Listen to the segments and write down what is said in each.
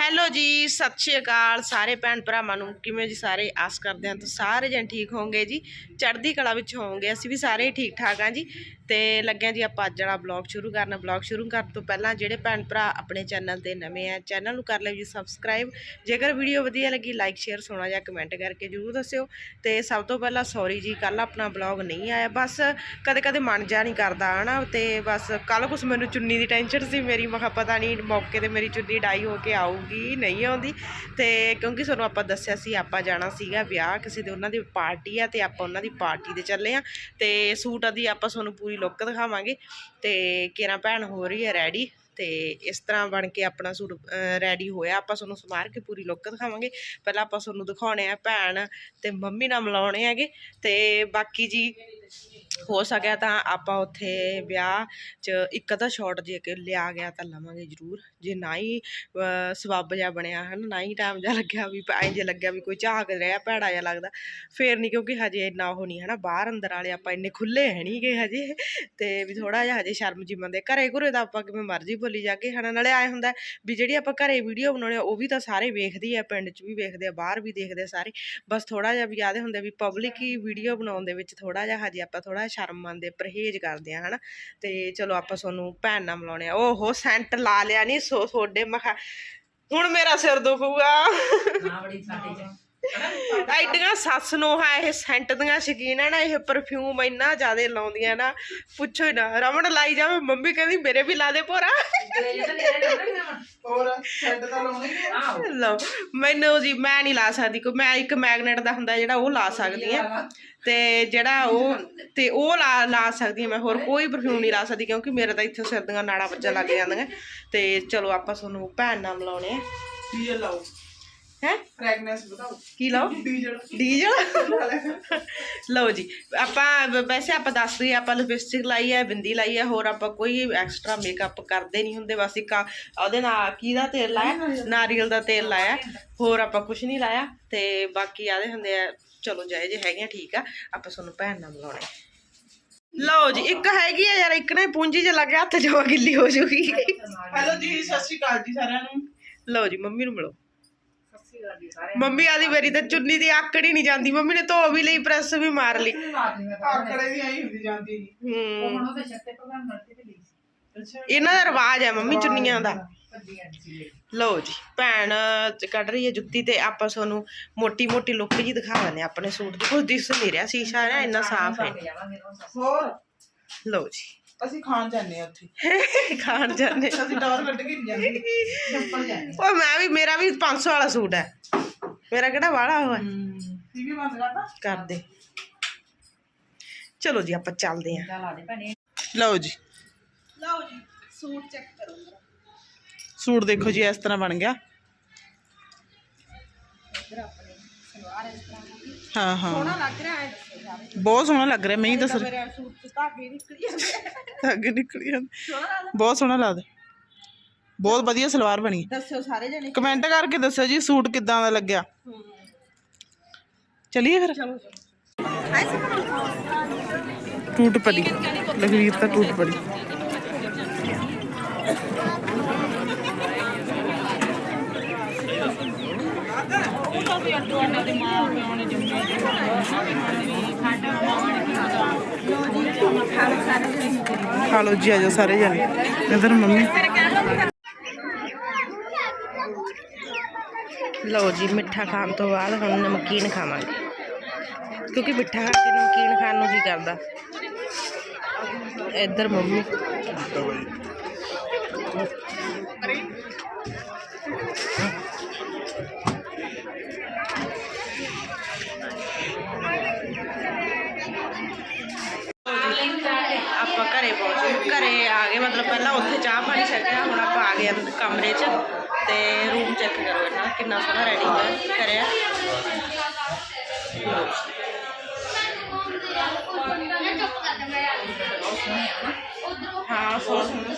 Hello ਜੀ, ਸਤਿ ਸ਼੍ਰੀ ਅਕਾਲ ਸਾਰੇ ਭੈਣ ਭਰਾਵਾਂ ਨੂੰ। ਕਿਵੇਂ ਜੀ ਸਾਰੇ? ਆਸ ਕਰਦੇ ਹਾਂ ਤਾਂ ਸਾਰੇ ਜਣ ਠੀਕ ਹੋਵੋਗੇ ਜੀ। ਚੜ੍ਹਦੀ ਕਲਾ ਵਿੱਚ ਹੋਵੋਗੇ, ਅਸੀਂ ਵੀ ਸਾਰੇ ਹੀ ਠੀਕ ਠਾਕ ਹਾਂ ਜੀ। ਤੇ ਲੱਗਿਆ ਜੀ ਆਪਾਂ ਅੱਜ ਵਾਲਾ ਬਲੌਗ ਸ਼ੁਰੂ ਕਰਨਾ। ਬਲੌਗ ਸ਼ੁਰੂ ਕਰਨ ਤੋਂ ਪਹਿਲਾਂ ਜਿਹੜੇ ਭੈਣ ਭਰਾ ਆਪਣੇ ਚੈਨਲ ਤੇ ਨਵੇਂ ਆ, ਚੈਨਲ ਨੂੰ ਕਰ ਲਿਓ ਜੀ ਸਬਸਕ੍ਰਾਈਬ ਜੇਕਰ ਵੀਡੀਓ ਵਧੀਆ ਲੱਗੀ ਲਾਈਕ ਸ਼ੇਅਰ ਸੋਣਾ ਜਾਂ ਕਮੈਂਟ ਕਰਕੇ ਜਰੂਰ ਦੱਸਿਓ। ਤੇ ਸਭ ਤੋਂ ਪਹਿਲਾਂ ਸੌਰੀ ਜੀ ਕੱਲ ਆਪਣਾ ਬਲੌਗ ਨਹੀਂ ਆਇਆ। ਬਸ ਕਦੇ ਕਦੇ ਮਨ ਜਾ ਨਹੀਂ ਕਰਦਾ, ਹਨਾ? ਤੇ ਬਸ ਕੱਲ ਕੁਛ ਮੈਨੂੰ ਚੁੰਨੀ ਦੀ ਟੈਨਸ਼ਨ ਸੀ, ਮੇਰੀ, ਮੈਂ ਪਤਾ ਨਹੀਂ ਮੌਕੇ ਤੇ ਮੇਰੀ ਚੁੰਨੀ ਡਾਈ ਹੋ ਕੇ ਆਊਗੀ ਨਹੀਂ ਆਉਂਦੀ। ਤੇ ਕਿਉਂਕਿ ਸਾਨੂੰ ਆਪਾਂ ਦੱਸਿਆ ਸੀ, ਆਪਾਂ ਜਾਣਾ ਸੀਗਾ ਵਿਆਹ, ਕਿਸੇ ਦੇ ਉਹਨਾਂ ਦੀ ਪਾਰਟੀ ਆ ਤੇ ਆਪਾਂ ਉਹਨਾਂ ਦੀ ਪਾਰਟੀ ਦੇ ਚੱਲੇ ਆ। ਤੇ ਸੂਟ ਦੀ ਆਪਾਂ ਤੁਹਾਨੂੰ ਪੂਰੀ ਲੁੱਕ ਦਿਖਾਵਾਂਗੇ। ਤੇ ਕਿਰਾਂ ਭੈਣ ਹੋ ਰਹੀ ਹੈ ਰੈਡੀ ਤੇ ਇਸ ਤਰ੍ਹਾਂ ਬਣ ਕੇ ਆਪਣਾ ਸੂਟ ਰੈਡੀ ਹੋਇਆ। ਆਪਾਂ ਤੁਹਾਨੂੰ ਸਮਾਰ ਕੇ ਪੂਰੀ ਲੁੱਕ ਦਿਖਾਵਾਂਗੇ। ਪਹਿਲਾਂ ਆਪਾਂ ਤੁਹਾਨੂੰ ਦਿਖਾਉਣੇ ਆ ਭੈਣ ਤੇ ਮੰਮੀ ਨਾਲ ਮਿਲਾਉਣੇ ਹੈਗੇ। ਤੇ ਬਾਕੀ ਜੀ ਹੋ ਸਕਿਆ ਤਾਂ ਆਪਾਂ ਉੱਥੇ ਵਿਆਹ 'ਚ ਇੱਕ ਅੱਧਾ ਸ਼ਾਟ ਜੇ ਕਿ ਲਿਆ ਗਿਆ ਤਾਂ ਲਵਾਂਗੇ ਜ਼ਰੂਰ। ਜੇ ਨਾ ਹੀ ਸਬੱਬ ਜਿਹਾ ਬਣਿਆ ਹਨ ਨਾ ਹੀ ਟਾਈਮ ਜਿਹਾ ਲੱਗਿਆ ਵੀ, ਐਂ ਜੇ ਲੱਗਿਆ ਵੀ ਕੋਈ ਝਾਕ ਰਿਹਾ ਭੈੜਾ ਜਿਹਾ ਲੱਗਦਾ। ਫੇਰ ਨਹੀਂ ਕਿਉਂਕਿ ਹਜੇ ਇੰਨਾ ਉਹ ਨਹੀਂ ਹਨਾ, ਬਾਹਰ ਅੰਦਰ ਵਾਲੇ ਆਪਾਂ ਇੰਨੇ ਖੁੱਲੇ ਹੈ ਨਹੀਂ ਗੇ ਹਜੇ। ਤੇ ਵੀ ਥੋੜਾ ਜਿਹਾ ਹਜੇ ਸ਼ਰਮ ਜੀ ਮੰਦੇ ਘਰੇ ਘੁਰੇ ਤਾਂ ਆਪਾਂ ਕਿਵੇਂ ਮਰਜ਼ੀ ਬੋਲੀ ਜਾਗੇ ਹਨਾ। ਨਾਲੇ ਆਏ ਹੁੰਦਾ ਵੀ ਜਿਹੜੀ ਆਪਾਂ ਘਰੇ ਵੀਡੀਓ ਬਣਾਉਣੀ ਉਹ ਵੀ ਤਾਂ ਸਾਰੇ ਵੇਖਦੀ ਆ, ਪਿੰਡ 'ਚ ਵੀ ਵੇਖਦੇ ਆ, ਬਾਹਰ ਵੀ ਦੇਖਦੇ ਆ ਸਾਰੇ। ਬਸ ਥੋੜਾ ਜਿਹਾ ਵੀ ਆਦੇ ਹੁੰਦੇ ਵੀ ਪਬਲਿਕ ਹੀ ਵੀਡੀਓ ਬਣਾਉਣ ਦੇ ਵਿੱਚ ਥੋੜਾ ਜਿਹਾ ਹਜੇ ਆਪਾਂ ਥੋੜਾ ਸ਼ਰਮ ਮੰਨਦੇ ਪਰਹੇਜ਼ ਕਰਦੇ ਆ ਹਨਾ। ਤੇ ਚਲੋ ਆਪਾਂ ਤੁਹਾਨੂੰ ਭੈਣ ਨਾਲ ਮਿਲਾਉਣੇ ਆ। ਓਹੋ ਸੈਂਟ ਲਾ ਲਿਆ ਨਹੀਂ ਸੋ ਤੁਹਾਡੇ ਮਖਾ ਹੁਣ ਮੇਰਾ ਸਿਰ ਦੁਖੂਗਾ। ਐਡੀਆਂ ਸੱਸ ਨੂੰ ਹੈ ਇਹ ਸੈਂਟ ਦੀਆਂ ਸ਼ਕੀਨ ਹੈ ਨਾ ਇਹ ਪਰਫਿਊਮ ਇੰਨਾ ਜ਼ਿਆਦਾ ਲਾਉਂਦੀਆਂ ਨਾ ਪੁੱਛੋ ਹੀ ਨਾ। ਰਮਣ ਲਾਈ ਜਾਵੇ ਮੰਮੀ ਕਹਿੰਦੀ ਮੇਰੇ ਵੀ ਲਾ ਦੇ ਭੋਰਾ। ਹੋਰ ਸੈੱਟ ਤਾਂ ਲਾਉਣੇ ਹੀ ਲਓ ਮੈਨੂੰ ਜੀ ਮੈਂ ਨਹੀਂ ਲਾ ਸਕਦੀ ਕੋਈ ਮੈਂ ਇੱਕ ਮੈਗਨੇਟ ਦਾ ਹੁੰਦਾ ਜਿਹੜਾ ਉਹ ਲਾ ਸਕਦੀ ਆ। ਤੇ ਜਿਹੜਾ ਉਹ ਤੇ ਉਹ ਲਾ ਲਾ ਸਕਦੀ ਮੈਂ ਹੋਰ ਕੋਈ ਪਰਫਿਊਮ ਨਹੀਂ ਲਾ ਸਕਦੀ ਕਿਉਂਕਿ ਮੇਰੇ ਤਾਂ ਇੱਥੇ ਸਿਰ ਦੀਆਂ ਨਾੜਾਂ ਵੱਜਣ ਲੱਗ ਜਾਂਦੀਆਂ। ਤੇ ਚਲੋ ਆਪਾਂ ਤੁਹਾਨੂੰ ਭੈਣ ਨਾਲ ਮਿਲਾਉਣੇ ਆ। ਡੀਜ਼ਲ ਲਾਓ? ਹੈ? ਫ੍ਰੈਗਨੈਂਸ ਬਤਾਓ ਕੀ ਲਾਓ? ਡੀਜ਼ਲ। ਡੀਜ਼ਲ? ਲਓ ਜੀ ਆਪਾਂ ਵ- ਵੈਸੇ ਆਪਾਂ ਦੱਸ ਰਹੀ ਆਪਾਂ ਲਿਪਸਟਿਕ ਲਾਈ ਹੈ ਬਿੰਦੀ ਲਾਈ ਹੈ ਹੋਰ ਆਪਾਂ ਕੋਈ ਐਕਸਟਰਾ ਮੇਕਅਪ ਕਰਦੇ ਨਹੀਂ ਹੁੰਦੇ ਬਸ ਇੱਕ ਉਹਦੇ ਨਾਲ ਕੀ ਦਾ ਤੇਲ ਲਾਇਆ? ਨਾਰੀਅਲ ਦਾ। ਤੇਲ ਲਾਇਆ। ਹੋਰ ਆਪਾਂ ਕੁਝ ਨਹੀਂ ਲਾਇਆ ਤੇ ਬਾਕੀ ਆਦੇ ਹੁੰਦੇ ਆ ਚਲੋ ਜਾਏ ਜੇ ਹੈਗੇ ਠੀਕ ਆ ਆਪਾਂ ਤੁਹਾਨੂੰ ਭੈਣ ਨਾਲ ਮਿਲਾਉਣੇ। ਲਓ ਜੀ ਇੱਕ ਹੈਗੀ ਆ ਯਾਰ ਇੱਕ ਨੇ ਪੂੰਜੀ 'ਚ ਲੱਗ ਹੱਥ ਜਵਾ ਗਿੱਲੀ ਹੋ ਜੂਗੀ। ਹੈਲੋ ਜੀ ਸਤਿ ਸ਼੍ਰੀ ਅਕਾਲ ਜੀ ਸਾਰਿਆਂ ਨੂੰ। ਲਓ ਜੀ ਮੰਮੀ ਨੂੰ ਮਿਲੋ। ਮੰਮੀ ਆਦੀ ਮੇਰੀ ਤਾਂ ਚੁੰਨੀ ਦੀ ਆਕੜ ਹੀ ਨਹੀਂ ਜਾਂਦੀ। ਮੰਮੀ ਨੇ ਧੋ ਵੀ ਲਈ ਪ੍ਰੈਸ ਵੀ ਮਾਰ ਲਈ। ਆਕੜੇ ਦੀ ਆਈ ਹੁੰਦੀ ਜਾਂਦੀ ਜੀ ਹੂੰ। ਅੱਛਾ। ਇਹਨਾਂ ਦਾ ਰਿਵਾਜ ਹੈ ਮੰਮੀ ਚੁੰਨੀਆਂ ਦਾ। ਲਓ ਜੀ ਭੈਣ ਕੱਢ ਰਹੀ ਹੈ ਜੁੱਤੀ ਤੇ ਆਪਾਂ ਤੁਹਾਨੂੰ ਮੋਟੀ ਮੋਟੀ ਲੁੱਕ ਜੀ ਦਿਖਾ ਦਿੰਦੇ ਹਾਂ ਆਪਣੇ ਸੂਟ ਦੀ। ਕੁਝ ਦਿਸ ਨਹੀਂ ਰਿਹਾ ਸ਼ੀਸ਼ਾ ਨਾ ਇੰਨਾ ਸਾਫ਼ ਹੈ। ਹੋਰ? ਲਓ ਜੀ। ਅਸੀਂ ਖਾਣ ਜਾਂਦੇ ਆ ਉੱਥੇ। ਖਾਣ ਜਾਂਦੇ ਅਸੀਂ ਡੋਰ ਕੱਢ ਕੇ ਨਹੀਂ ਜਾਂਦੇ। ਸਿੰਪਲ ਜਾਂਦੇ ਉਹ ਮੈਂ ਵੀ ਮੇਰਾ ਵੀ 500 ਵਾਲਾ ਸੂਟ ਹੈ। ਮੇਰਾ ਕਿਹੜਾ ਵਾਲਾ ਹੋਇਆ ਟੀਵੀ ਬੰਦ ਕਰਦਾ ਕਰਦੇ। ਚਲੋ ਜੀ ਆਪਾਂ ਚੱਲਦੇ ਹਾਂ। ਲਓ ਜੀ। ਲਓ ਜੀ ਸੂਟ ਚੈੱਕ ਕਰੋ ਸੂਟ ਦੇਖੋ ਜੀ ਇਸ ਤਰ੍ਹਾਂ ਬਣ ਗਿਆ। ਹਾਂ ਹਾਂ ਸੋਹਣਾ ਲੱਗ ਰਿਹਾ ਹੈ। ਬਹੁਤ ਸੋਹਣਾ ਲੱਗ ਰਿਹਾ ਮੈਂ ਹੀ ਦੱਸ ਮੇਰੇ ਸੂਟ ਚ ਧਾਗੇ ਨਿਕਲੀ ਜਾਂਦੇ ਅੱਗੇ ਨਿਕਲੀ ਜਾਂਦੀ। ਸੋਹਣਾ ਲੱਗਦਾ। ਬਹੁਤ ਸੋਹਣਾ ਲੱਗਦਾ। ਬਹੁਤ ਵਧੀਆ ਸਲਵਾਰ ਬਣੀ। ਦੱਸਿਓ ਸਾਰੇ ਜਣੇ। ਕਮੈਂਟ ਕਰਕੇ ਦੱਸੋ ਜੀ ਸੂਟ ਕਿੱਦਾਂ ਦਾ ਲੱਗਿਆ। ਚਲਿਏ ਫਿਰ। ਟੂਟ ਪੜੀ ਲਖਵੀਰ ਤਾਂ ਟੂਟ ਪੜੀ ਖਾ ਲਓ ਜੀ, ਆ ਜਾਓ ਸਾਰੇ ਜਣੇ। ਇਧਰ ਮੰਮੀ। ਲਓ ਜੀ, ਮਿੱਠਾ ਖਾਣ ਤੋਂ ਬਾਅਦ ਹੁਣ ਨਮਕੀਨ ਖਾਵਾਂਗੇ। ਕਿਉਂਕਿ ਮਿੱਠਾ ਖਾ ਕੇ ਨਮਕੀਨ ਖਾਣ ਨੂੰ ਜੀ ਕਰਦਾ। ਇੱਧਰ ਮੰਮੀ ਆਪਾਂ ਘਰੇ ਪਹੁੰਚੇ ਘਰੇ ਆ ਗਏ ਮਤਲਬ ਪਹਿਲਾਂ ਉੱਥੇ ਚਾਹ ਪਾਣੀ ਛਕਿਆ ਹੁਣ ਆਪਾਂ ਆ ਗਏ ਅੰਦਰ ਕਮਰੇ 'ਚ ਤੇ ਰੂਮ ਚੈੱਕ ਕਰੋ ਇਹਨਾਂ ਕਿੰਨਾ ਸੋਹਣਾ ਰੈਡੀ ਹੋਇਆ ਕਰਿਆ? ਹਾਂ ਸੋਹਣਾ।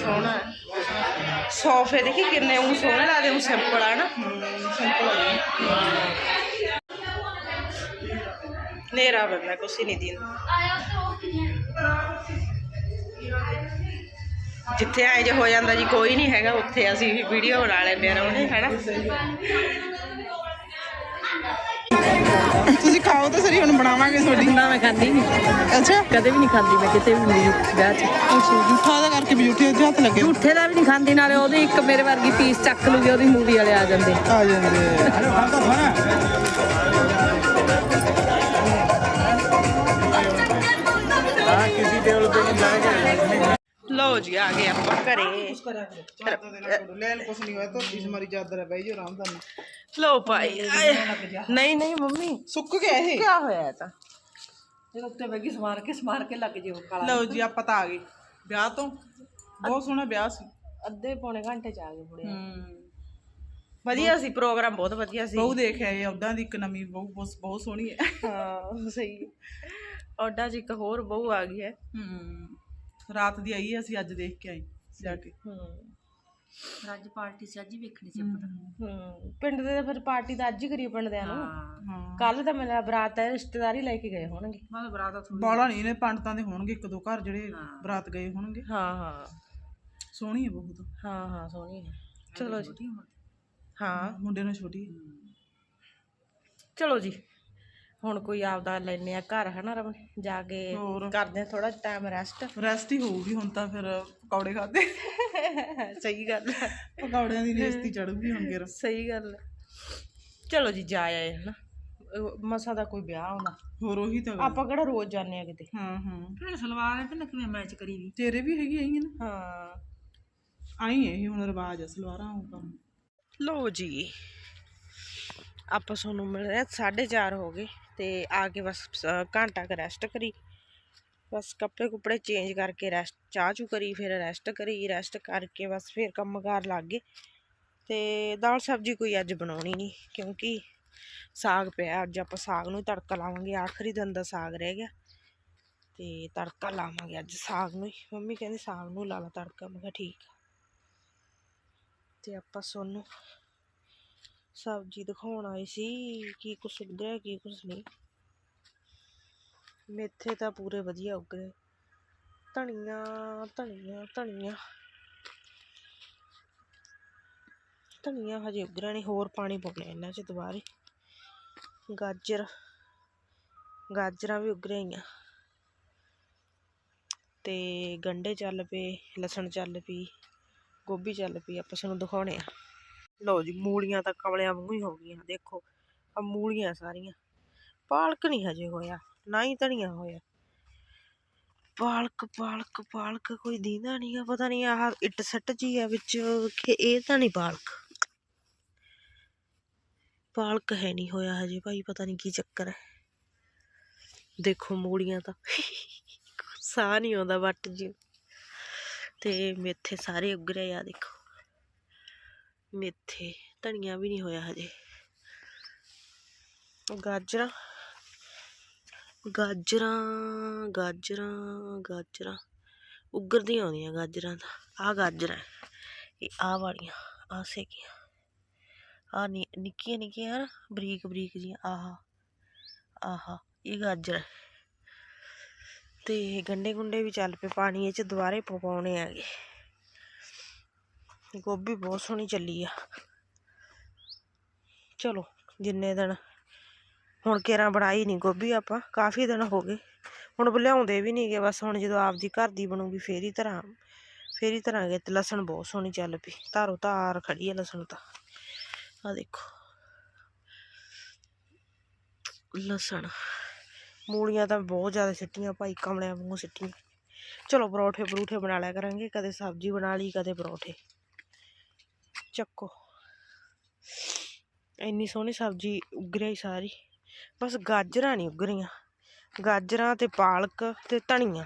ਸੋਹਣਾ। ਹੈ। ਸੋਫੇ ਦੇਖੀ ਕਿੰਨੇ ਉਹ ਸੋਹਣੇ ਲੱਗਦੇ ਉਹ ਸਿੰਪਲ ਆ ਨਾ। ਸਿੰਪਲ ਨੇਰਾ ਬੰਦਾ ਕੁਛ ਨਹੀਂ ਦਿੰਦਾ। ਜਿੱਥੇ ਐ ਜੇ ਹੋ ਜਾਂਦਾ ਜੀ ਕੋਈ ਨਹੀਂ ਹੈਗਾ ਉੱਥੇ ਅਸੀਂ ਵੀ ਵੀਡੀਓ ਬਣਾ ਲੈਂਦੇ ਆ ਉਹਨੇ ਹੈਨਾ? ਤੁਸੀਂ ਖਾਓ ਤਾਂ ਸਰੀ ਹੁਣ ਬਣਾਵਾਂਗੇ ਤੁਹਾਡੀ। ਨਾ ਮੈਂ ਖਾਂਦੀ ਨਹੀਂ ਅੱਛਾ। ਕਦੇ ਵੀ ਨਹੀਂ ਖਾਂਦੀ ਮੈਂ ਕਿਤੇ ਵੀ ਨਹੀਂ ਵਿਆਹ 'ਚ। ਅੱਛਾ ਜੂਠਾ ਦਾ ਕਰਕੇ ਵੀ ਦੇ ਹੱਥ ਲੱਗੇ। ਝੂਠੇ ਦਾ ਵੀ ਨਹੀਂ ਖਾਂਦੀ ਨਾਲੇ ਉਹਦੀ ਇੱਕ ਮੇਰੇ ਵਰਗੀ ਪੀਸ ਚੱਕ ਲੂਗੀ ਉਹਦੀ ਮੂਵੀ ਵਾਲੇ ਆ ਜਾਂਦੇ। ਆ ਜਾਂਦੇ। ਲਓ ਜੀ ਆ ਗਏ ਆਪਾਂ ਘਰੇ। ਲੈ ਲੈ ਕੁਛ ਨਹੀਂ ਹੋਇਆ ਧੋਤੀ ਸਮਾਰੀ ਚਾਦਰ ਹੈ ਬਾਈ ਜੀ ਆਰਾਮ ਨਾਲ। ਲਓ ਭਾਈ। ਨਹੀਂ ਨਹੀਂ ਮੰਮੀ। ਸੁੱਕ ਗਿਆ ਇਹ? ਕੀ ਹੋਇਆ ਇਹ ਤਾਂ। ਜਦੋਂ ਉੱਤੇ ਬੈਗੀ ਸਮਾਰ ਕੇ ਸਮਾਰ ਕੇ ਲੱਗ ਜਿਓ ਕਾਲਾ ਲਓ ਜੀ ਆਪਾਂ ਤਾਂ ਆ ਗਏ। ਵਿਆਹ ਤੋਂ? ਬਹੁਤ ਸੋਹਣਾ ਵਿਆਹ ਸੀ। ਅੱਧੇ ਪੌਣੇ ਘੰਟੇ ਚ ਆ ਗਏ ਬੁੜੇ ਵਧੀਆ ਸੀ ਪ੍ਰੋਗਰਾਮ ਬਹੁਤ ਵਧੀਆ ਸੀ। ਬਹੁ ਦੇਖ ਆਏ ਉਦਾਂ ਦੀ ਇੱਕ ਨਵੀਂ ਬਹੁ ਬਹੁਤ ਬਹੁਤ ਸੋਹਣੀ ਹੈ। ਹਾਂ ਸਹੀ। ਔਡਾ ਜੀ ਇੱਕ ਹੋਰ ਬਹੂ ਆ ਗਈ ਹੈ। ਹੂੰ। ਰਾਤ ਦੀ ਆਈ ਹੈ, ਅਸੀਂ ਅੱਜ ਦੇਖ ਕੇ ਆਏ ਜਾ ਕੇ। ਹੂੰ। ਪਾਰਟੀ ਸੀ ਅੱਜ ਹੀ ਵੇਖਣੀ ਸੀ ਹੂੰ। ਪਿੰਡ ਦੇ ਤਾਂ ਫਿਰ ਪਾਰਟੀ ਤਾਂ ਅੱਜ ਹੀ ਕਰੀ ਪਿੰਡ ਦੇ ਨੂੰ। ਹਾਂ। ਕੱਲ ਤਾਂ ਮੇਰਾ ਬਰਾਤ ਹੈ ਰਿਸ਼ਤੇਦਾਰੀ ਲੈ ਕੇ ਗਏ ਹੋਣਗੇ। ਮੈਂ ਬਰਾਦਾ ਬਾਲਾ ਨਹੀਂ ਨੇ ਪੰਡਤਾਂ ਦੇ ਹੋਣਗੇ ਇੱਕ ਦੋ ਘਰ ਜਿਹੜੇ ਬਰਾਤ ਗਏ ਹੋਣਗੇ। ਹਾਂ ਹਾਂ। ਸੋਹਣੀ ਹੈ ਬਹੁਤ। ਹਾਂ ਹਾਂ ਸੋਹਣੀ ਹੈ। ਚਲੋ ਜੀ। ਹਾਂ। ਮੁੰਡੇ ਨੂੰ ਛੋਟੀ ਹੈ। ਚਲੋ ਜੀ। ਹੁਣ ਕੋਈ ਆਪਦਾ ਲੈਨੇ ਆ ਘਰ ਹਨਾ ਰਮਨ? ਜਾ ਕੇ ਹੋਰ। ਕਰਦੇ ਆ ਥੋੜਾ ਟਾਈਮ ਰੈਸਟ ਰੈਸਟ ਹੀ ਹੋਊਗੀ ਹੁਣ ਤਾਂ ਫਿਰ ਪਕੌੜੇ ਖਾਦੇ ਸਹੀ ਗੱਲ ਹੈ ਪਕੌੜਿਆਂ ਦੀ ਨੇਸਤੀ ਚੜੂਗੀ ਹੁਣ ਫਿਰ। ਸਹੀ ਗੱਲ ਚਲੋ ਜੀ ਜਾ ਆਏ ਹਨਾ? ਅਹ ਮਸਾ ਦਾ ਕੋਈ ਵਿਆਹ ਆਉਂਦਾ ਹੋਰ ਉਹੀ ਤਾਂ ਗੱਲ। ਆਪਾਂ ਕਿਹੜਾ ਰੋਜ਼ ਜਾਂਦੇ ਆ ਕਿਤੇ? ਹਾਂ ਹਾਂ। ਫਿਰ ਸਲਵਾਰ ਹੈ ਤੇ ਕਿਵੇਂ ਮੈਚ ਕਰੀ ਵੀ ਤੇਰੇ ਵੀ ਹੈਗੀ ਆਈ ਨਾ? ਹਾਂ। ਆਈ ਹੈ ਇਹ ਹੁਣ ਰਿਵਾਜ ਆ ਸਲਵਾਰਾਂ ਉਹ ਕੰਮ। ਲਓ ਜੀ ਆਪਾਂ ਤੁਹਾਨੂੰ ਮਿਲ ਰਿਹਾ 4:30 ਹੋ ਗਏ। ਤੇ ਆ ਕੇ ਬਸ, ਅਹ, ਘੰਟਾ ਕ ਰੈਸਟ ਕਰੀ। ਬਸ ਕੱਪੜੇ ਕੁਪੜੇ ਚੇਂਜ ਕਰਕੇ ਰੈਸਟ ਚਾਹ ਚੂ ਕਰੀ, ਫਿਰ ਰੈਸਟ ਕਰੀ। ਰੈਸਟ ਕਰਕੇ ਬਸ ਫਿਰ ਕੰਮਕਾਰ ਲੱਗ ਗਏ। ਤੇ ਦਾਲ ਸਬਜ਼ੀ ਕੋਈ ਅੱਜ ਬਣਾਉਣੀ ਨਹੀਂ, ਕਿਉਂਕਿ ਸਾਗ ਪਿਆ। ਅੱਜ ਆਪਾਂ ਸਾਗ ਨੂੰ ਹੀ ਤੜਕਾ ਲਾਵਾਂਗੇ। ਆਖਰੀ ਦਿਨ ਦਾ ਸਾਗ ਰਹਿ ਗਿਆ। ਤੇ ਤੜਕਾ ਲਾਵਾਂਗੇ ਅੱਜ ਸਾਗ ਨੂੰ ਹੀ। ਮੰਮੀ ਕਹਿੰਦੀ ਸਾਗ ਨੂੰ ਲਾ ਲਾ ਤੜਕਾ। ਮੈਂ ਕਿਹਾ ਠੀਕ ਆ। ਤੇ ਆਪਾਂ ਸੋਨੂੰ ਸਬਜ਼ੀ ਦਿਖਾਉਣ ਆਈ ਸੀ, ਕੀ ਕੁਛ ਉੱਗਿਆ ਕੀ ਕੁਛ ਨਹੀਂ। ਮੇਥੇ ਤਾਂ ਪੂਰੇ ਵਧੀਆ ਉੱਗਰੇ ਧਨੀਆ ਧਨੀਆ ਧਨੀਆ। ਧਨੀਆ ਹਜੇ ਉੱਗਰਿਆ ਨਹੀਂ, ਹੋਰ ਪਾਣੀ ਪਾਉਣੇ ਇਹਨਾਂ 'ਚ ਦੁਬਾਰੇ। ਗਾਜਰ, ਗਾਜਰਾਂ ਵੀ ਉੱਗ ਰਹੀਆਂ। ਤੇ ਗੰਡੇ ਚੱਲ ਪਏ, ਲਸਣ ਚੱਲ ਪਈ, ਗੋਭੀ ਚੱਲ ਪਈ, ਆਪਾਂ ਤੁਹਾਨੂੰ ਦਿਖਾਉਣੇ ਆ। ਲਓ ਜੀ, ਮੂਲੀਆਂ ਤਾਂ ਕਮਲਿਆਂ ਵਾਂਗੂ ਹੀ ਹੋ ਗਈਆਂ, ਦੇਖੋ ਆ ਮੂਲੀਆਂ ਸਾਰੀਆਂ। ਪਾਲਕ ਨਹੀਂ ਹਜੇ ਹੋਇਆ, ਨਾ ਹੀ ਧਨੀਆ ਹੋਇਆ। ਪਾਲਕ ਪਾਲਕ ਪਾਲਕ ਕੋਈ ਦੀਦਾ ਨਹੀਂ ਆ, ਪਤਾ ਨਹੀਂ ਆਹ ਇੱਟ ਸੱਟ ਜੀ ਆ ਵਿੱਚ ਕਿ ਇਹ ਤਾਂ ਨਹੀਂ ਪਾਲਕ। ਪਾਲਕ ਹੈ ਨਹੀਂ ਹੋਇਆ ਹਜੇ ਭਾਈ, ਪਤਾ ਨਹੀਂ ਕੀ ਚੱਕਰ ਹੈ। ਦੇਖੋ ਮੂਲੀਆਂ ਤਾਂ, ਸਾਹ ਨਹੀਂ ਆਉਂਦਾ ਵੱਟ ਜੀ। ਤੇ ਮੇਥੇ ਸਾਰੇ ਉੱਗ ਰਹੇ ਆ, ਦੇਖੋ। ਮੇਥੇ ਧਨੀਆ ਵੀ ਨਹੀਂ ਹੋਇਆ ਹਜੇ। ਗਾਜਰਾਂ ਗਾਜਰਾਂ ਗਾਜਰਾਂ ਗਾਜਰਾਂ। ਉੱਗਰਦੀਆਂ ਆਉਂਦੀਆਂ ਗਾਜਰਾਂ ਤਾਂ। ਆਹ ਗਾਜਰਾਂ ਇਹ ਆਹ ਵਾਲੀਆਂ, ਆਹ ਸੇਕੀਆਂ। ਆਹ ਨੀ, ਨਿੱਕੀਆਂ ਨਿੱਕੀਆਂ ਨਾ ਬਰੀਕ ਬਰੀਕ ਜੀਆਂ ਆਹ ਆਹ, ਇਹ ਗਾਜਰ ਹੈ। ਤੇ ਗੰਡੇ ਗੁੰਡੇ ਵੀ ਚੱਲ ਪਏ। ਪਾਣੀ ਇਹ ਚ ਦੁਬਾਰੇ ਪਕਾਉਣੇ ਆਗੇ ਗੋਭੀ ਬਹੁਤ ਸੋਹਣੀ ਚੱਲੀ ਆ। ਚਲੋ, ਜਿੰਨੇ ਦਿਨ ਹੁਣ ਕੇਰਾਂ ਬਣਾਈ ਨਹੀਂ ਗੋਭੀ ਆਪਾਂ, ਕਾਫੀ ਦਿਨ ਹੋ ਗਏ। ਹੁਣ ਬੁਲਿਆਉਂਦੇ ਵੀ ਨਹੀਂ ਗੇ, ਬਸ ਹੁਣ ਜਦੋਂ ਆਪਦੀ ਘਰ ਦੀ ਬਣੂਗੀ, ਫੇਰ ਹੀ ਧਰਾਂ ਫੇਰ ਹੀ ਧਰਾਂਗੇ ਤੇ ਲਸਣ ਬਹੁਤ ਸੋਹਣੀ ਚੱਲ ਪਈ। ਧਾਰੋ ਧਾਰ ਖੜੀ ਹੈ ਲਸਣ ਤਾਂ। ਆ ਦੇਖੋ। ਲਸਣ। ਮੂਲੀਆਂ ਤਾਂ ਬਹੁਤ ਜ਼ਿਆਦਾ ਸਿੱਟੀਆਂ, ਭਾਈ ਕਮਲਿਆਂ ਵਾਂਗੂ ਸਿੱਟੀਆਂ। ਚਲੋ ਪਰੌਠੇ ਪਰੂਠੇ ਬਣਾ ਲਿਆ ਕਰਾਂਗੇ, ਕਦੇ ਸਬਜ਼ੀ ਬਣਾ ਲਈ, ਕਦੇ ਪਰੌਠੇ। ਚੱਕੋ। ਇੰਨੀ ਸੋਹਣੀ ਸਬਜ਼ੀ ਉੱਗ ਰਹੀ ਸਾਰੀ। ਬਸ ਗਾਜਰਾਂ ਨਹੀਂ ਉੱਗ ਰਹੀਆਂ ਗਾਜਰਾਂ ਤੇ ਪਾਲਕ ਤੇ ਧਨੀਆ।